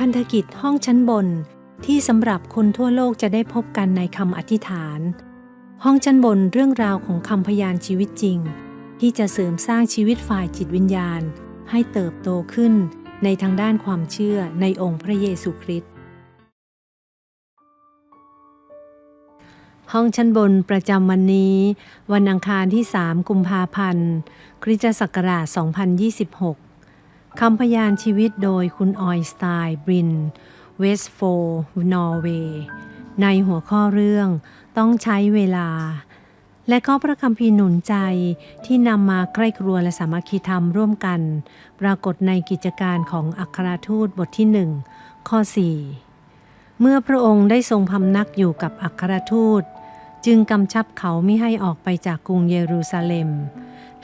พันธกิจห้องชั้นบนที่สำหรับคนทั่วโลกจะได้พบกันในคำอธิษฐาน ห้องชั้นบนเรื่องราวของคำพยานชีวิตจริง ที่จะเสริมสร้างชีวิตฝ่ายจิตวิญญาณ ให้เติบโตขึ้นในทางด้านความเชื่อในองค์พระเยซูคริสต์ห้องชั้นบนประจำวันนี้ วันอังคารที่ 3 กุมภาพันธ์คริสตศักราช 2026 คำพยานชีวิตโดยคุณออยสไตล์บริน เวสโฟนอร์เวย์ ในหัวข้อเรื่องต้องใช้เวลา และข้อพระคัมภีร์หนุนใจที่นำมาใกล้ครัวและสามัคคีธรรมร่วมกัน ปรากฏในกิจการของอัครทูตบทที่หนึ่งข้อ 4 เมื่อพระองค์ได้ทรงพำนักอยู่กับอัครทูต จึงกำชับเขาไม่ให้ออกไปจากกรุงเยรูซาเล็ม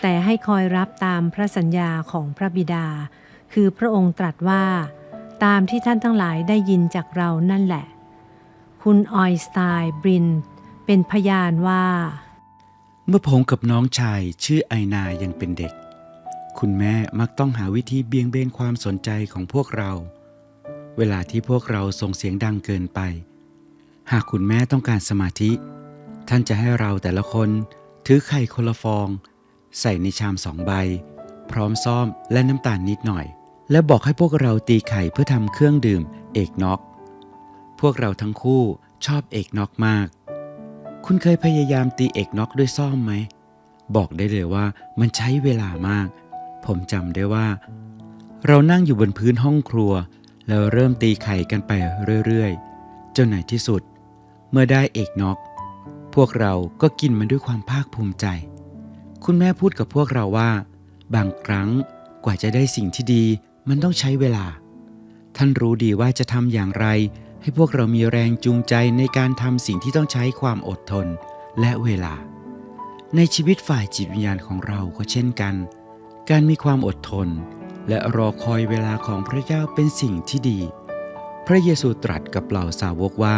แต่ให้คอยรับตามพระสัญญาของพระบิดา คือพระองค์ตรัสว่า ตามที่ท่านทั้งหลายได้ยินจากเรานั่นแหละ คุณออยสไตล์บริน เป็นพยานว่า เมื่อผมกับน้องชายชื่อไอนายังเป็นเด็ก คุณแม่มักต้องหาวิธีเบี่ยงเบนความสนใจของพวกเรา เวลาที่พวกเราส่งเสียงดังเกินไป หากคุณแม่ต้องการสมาธิ ท่านจะให้เราแต่ละคนถือไข่คนละฟอง ใส่ในชามสองใบ พร้อมซ่อมและน้ำตาลนิดหน่อย และบอกให้พวกเราตีไข่เพื่อทำเครื่องดื่มเอกน็อกพวกเราทั้งคู่ชอบเอกน็อกมาก คุณเคยพยายามตีเอกน็อกด้วยซ่อมไหม บอกได้เลยว่ามันใช้เวลามาก ผมจำได้ว่า เรานั่งอยู่บนพื้นห้องครัว แล้วเริ่มตีไข่กันไปเรื่อยๆ จนในที่สุด เมื่อได้เอกน็อก พวกเราก็กินมันด้วยความภาคภูมิใจ คุณแม่พูดกับพวกเราว่า บางครั้งกว่าจะได้สิ่งที่ดีมันต้องใช้เวลา ท่านรู้ดีว่าจะทำอย่างไร ให้พวกเรามีแรงจูงใจในการทำสิ่งที่ต้องใช้ความอดทนและเวลา ในชีวิตฝ่ายจิตวิญญาณของเราก็เช่นกัน การมีความอดทน และรอคอยเวลาของพระเจ้าเป็นสิ่งที่ดี พระเยซูตรัสกับเหล่าสาวกว่า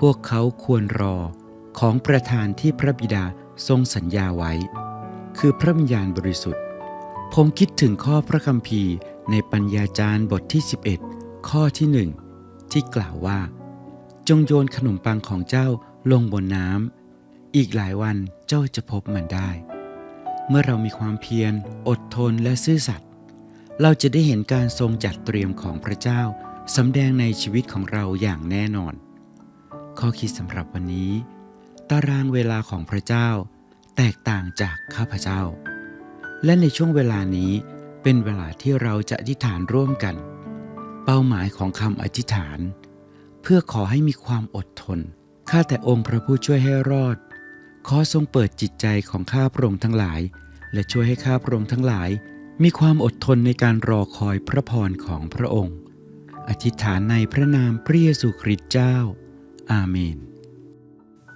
พวกเขาควรรอของประธานที่พระบิดาทรงสัญญาไว้ คือพระวิญญาณบริสุทธิ์ ผมคิดถึงข้อพระคัมภีร์ในปัญญาจารย์บทที่ 11 ข้อที่หนึ่งที่กล่าวว่า จงโยนขนมปังของเจ้าลงบนน้ำอีกหลายวันเจ้าจะพบมันได้ เมื่อเรามีความเพียร อดทนและซื่อสัตย์เราจะได้เห็นการทรงจัดเตรียมของพระเจ้าสำแดงในชีวิตของเราอย่างแน่นอน ข้อคิดสำหรับวันนี้ ตารางเวลาของพระเจ้า แตกต่างจากข้าพเจ้า และในช่วงเวลานี้เป็นเวลาที่เราจะอธิษฐานร่วมกัน เป้าหมายของคำอธิษฐาน เพื่อขอให้มีความอดทน ข้าแต่องค์พระผู้ช่วยให้รอด ขอทรงเปิดจิตใจของข้าพระองค์ทั้งหลาย และช่วยให้ข้าพระองค์ทั้งหลาย มีความอดทนในการรอคอยพระพรของพระองค์ อธิษฐานในพระนามพระเยซูคริสต์เจ้า อาเมน